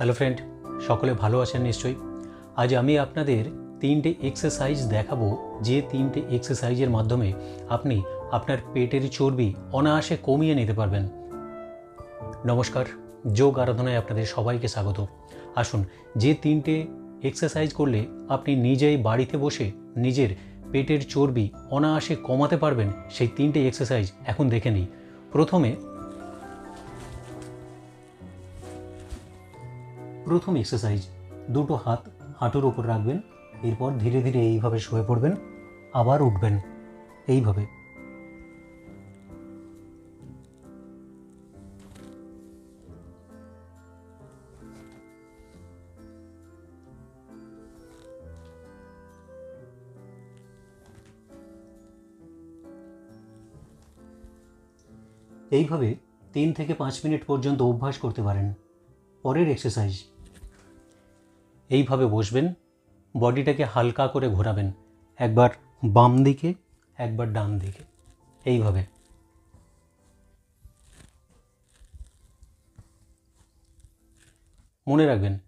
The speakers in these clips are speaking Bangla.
হ্যালো ফ্রেন্ড, সকলে ভালো আছেন নিশ্চয়ই? আজ আমি আপনাদের তিনটে এক্সারসাইজ দেখাবো, যে তিনটে এক্সারসাইজের মাধ্যমে আপনি আপনার পেটের চর্বি অনায়াসে কমিয়ে নিতে পারবেন। নমস্কার, যোগ আরাধনায় আপনাদের সবাইকে স্বাগত। আসুন, যে তিনটে এক্সারসাইজ করলে আপনি নিজেই বাড়িতে বসে নিজের পেটের চর্বি অনায়াসে কমাতে পারবেন, সেই তিনটে এক্সারসাইজ এখন দেখে নিই। প্রথমে প্রথম এক্সারসাইজ দুটো হাত হাঁটুর ওপর রাখবেন, এরপর ধীরে ধীরে এইভাবে শুয়ে পড়বেন, আবার উঠবেন, এইভাবে। এইভাবে তিন থেকে পাঁচ মিনিট পর্যন্ত অভ্যাস করতে পারেন। পরের এক্সারসাইজ এইভাবে বসবেন, বডিটাকে হালকা করে ঘোরাবেন, একবার বাম দিকে, একবার ডান দিকে, এইভাবে। মনে রাখবেন,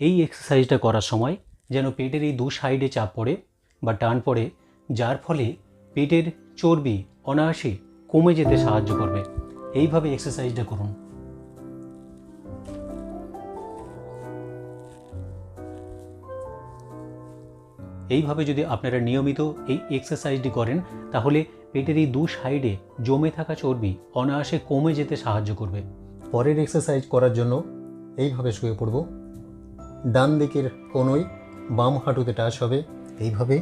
এই এক্সারসাইজটা করার সময় যেন পেটের এই দু সাইডে চাপ পড়ে বা টান পড়ে, যার ফলে পেটের চর্বি অনায়াসে কমে যেতে সাহায্য করবে। এইভাবে এক্সারসাইজটা করুন। এইভাবে যদি আপনারা নিয়মিত এই এক্সারসাইজটি করেন, তাহলে পেটের এই দু সাইডে জমে থাকা চর্বি অনায়াসে কমে যেতে সাহায্য করবে। পরের এক্সারসাইজ করার জন্য এইভাবে শুয়ে পড়ব। ডান দিকের কোনোই বাম হাঁটুতে টাচ হবে এইভাবে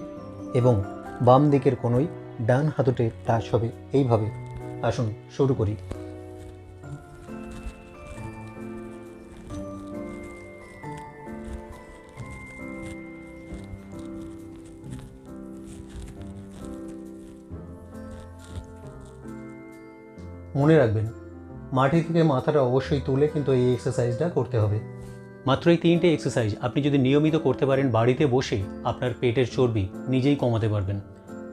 এবং বাম দিকের কোনোই ডান হাঁটুতে টাচ হবে এইভাবে। আসুন, শুরু করি। মনে রাখবেন, মাটি থেকে মাথাটা অবশ্যই তুলে কিন্তু এই এক্সারসাইজটা করতে হবে। মাত্র এই তিনটে এক্সারসাইজ আপনি যদি নিয়মিত করতে পারেন বাড়িতে বসে আপনার পেটের চর্বি নিজেই কমাতে পারবেন।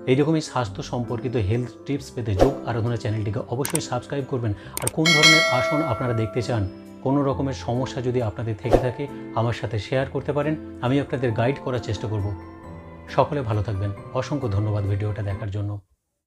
এইরকমই স্বাস্থ্য সম্পর্কিত হেলথ টিপস পেতে যোগ আরাধনা চ্যানেলটিকে অবশ্যই সাবস্ক্রাইব করবেন। আর কোন ধরনের আসন আপনারা দেখতে চান, কোনো রকমের সমস্যা যদি আপনাদের থেকে থাকে, আমার সাথে শেয়ার করতে পারেন, আমি আপনাদের গাইড করার চেষ্টা করব। সকলে ভালো থাকবেন। অসংখ্য ধন্যবাদ ভিডিওটা দেখার জন্য।